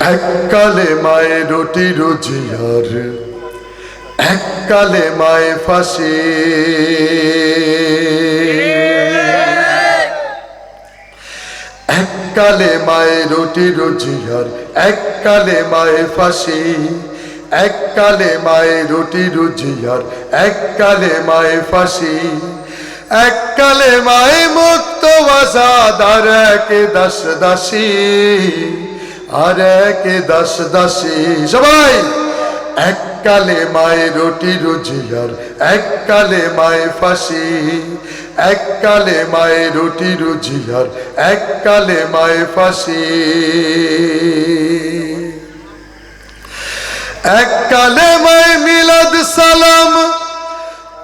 এককালে মায়ে রুটি রুজিয়ার এককালে মায়ে ফাঁসি। এককালে মায়ে রুটি রুজিয়ার এককালে মায়ে ফাঁসি। এককালে মায়ে রুটি রুজিয়ার এককালে মায়ে ফাঁসি। এককালে মায়ে মুক্ত আর এক দাস দাসী। আর এক দাস দাসী, সবাই! এককালে মায়ে রুটি রুজিয়ার এককালে মায়ে ফাঁসি। এককালে মায়ে রুটি রুজিয়ার এককালে মায়ে ফাঁসি। এককালে মায়ে মিলাদ সালাম,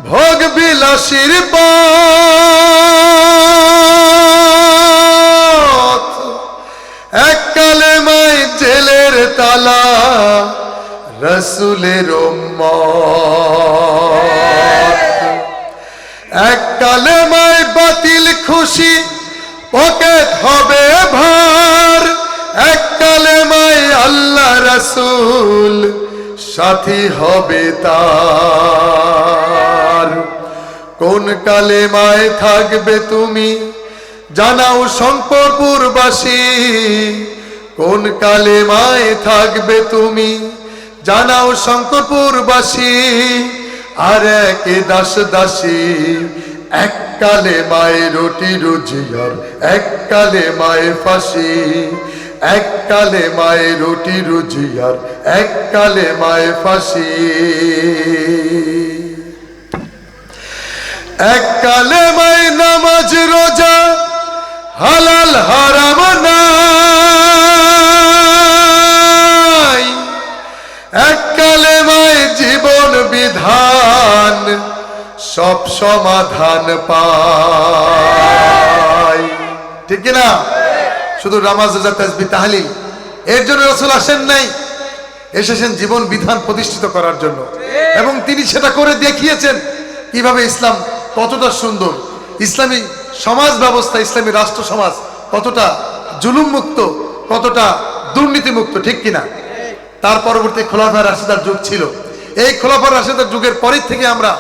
ভোগ বিলাসীর পথ তালা রসুলের এককালে মাই বাতিল খুশি পকেট হবে ভার। এককালে মাই আল্লাহ রসুল সাথী হবে তার। কোন কালে মায় থাকবে তুমি? জানাও শঙ্করপুরবাসী। কোন কালে মায় থাকবে তুমি? জানাও শঙ্করপুর শঙ্করপুরবাসী। আর এক দাস দাসী এককালে মায়ে রুটি রুজিয়ার এককালে মায়ে ফাঁসি। এককালে মায়ে রুটি রুজিয়ার এককালে মায়ে ফাঁসি। এককালে মাই নামাজ রোজা, হালাল হারাম নাই বিধান সব সমাধান ঠিক না শুধু তাসবি তাহলিল। এর জন্য রসুল আসেন নাই। এসেছেন জীবন বিধান প্রতিষ্ঠিত করার জন্য। এবং তিনি সেটা করে দেখিয়েছেন কীভাবে ইসলাম কতটা সুন্দর। ইসলামী সমাজ ব্যবস্থা, ইসলামী রাষ্ট্র সমাজ কতটা জুলুম মুক্ত কতটা দুর্নীতি মুক্ত ঠিক কিনা? তার পরবর্তী খোলাফা রাশিদার যুগ ছিল। এই খোলাফা রাশেদার যুগের পরের থেকে আমরা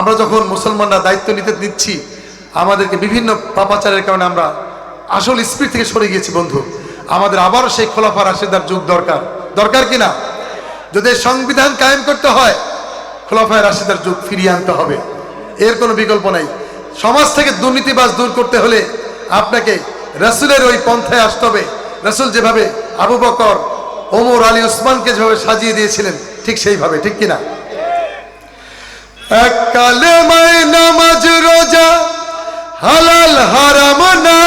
আমরা যখন মুসলমানরা দায়িত্ব নিতে নিচ্ছি, আমাদেরকে বিভিন্ন পাপাচারের কারণে আমরা আসল স্পিড থেকে সরে গিয়েছি বন্ধু। আমাদের আবারও সেই খোলাফা রাশেদার যুগ দরকার। দরকার কি না? যদি সংবিধান কায়েম করতে হয় খোলাফায় রাশেদার যুগ ফিরিয়ে আনতে হবে। এর কোনো বিকল্প নাই। সমাজ থেকে দুর্নীতিবাজ দূর করতে হলে আপনাকে রসুলের ওই পন্থায় আসতে হবে। রসুল যেভাবে আবু বকর, ওমর, আলী, ওসমানকে যেভাবে সাজিয়ে দিয়েছিলেন ঠিক সেইভাবে, ঠিক কিনা? এককালে মাই নামাজ রোজা, হালাল হারাম নাই।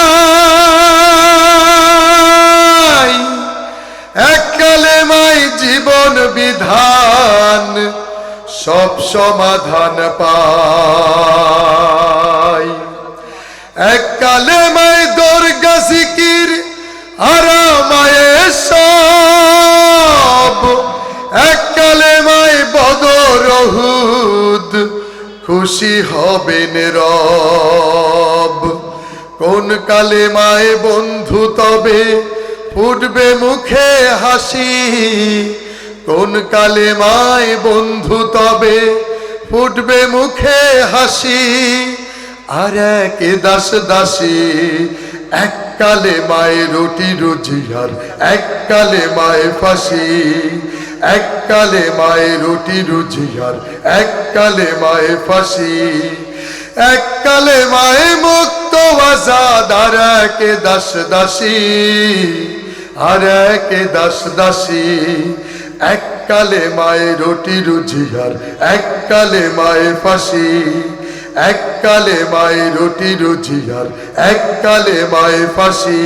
এককালে মাই জীবন বিধান, সব সমাধান পাই এককালে মাই দুর্গা সিকির আরামায়ে হুদ খুশি হবেন রব। কোন কালে মায়ে বন্ধু তবে ফুটবে মুখে হাসি। কোন কালে মায় বন্ধু তবে ফুটবে মুখে হাসি। আর এক দাস দাসী, এক কালে মায়ে রুটি রুজিয়ার, এক কালে মায়ে ফাঁসি। এক কালে মায়ে রুটি রুজিয়ার এক কালে মায়ে ফাঁসি। এক কালে মায়ে মুক্ত আজাদ আর এক দাস দাসী। আর এক দাস দাসী। এককালে মায়ে রুটি রুজিয়ার এককালে মায়ে ফাঁসি। এককালে মায়ে রুটি রুজিয়ার এককালে মায়ে ফাঁসি।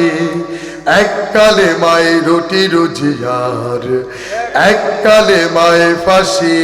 এককালে মায়ে রুটি রুজিয়ার এককালে মায়ে ফাঁসি।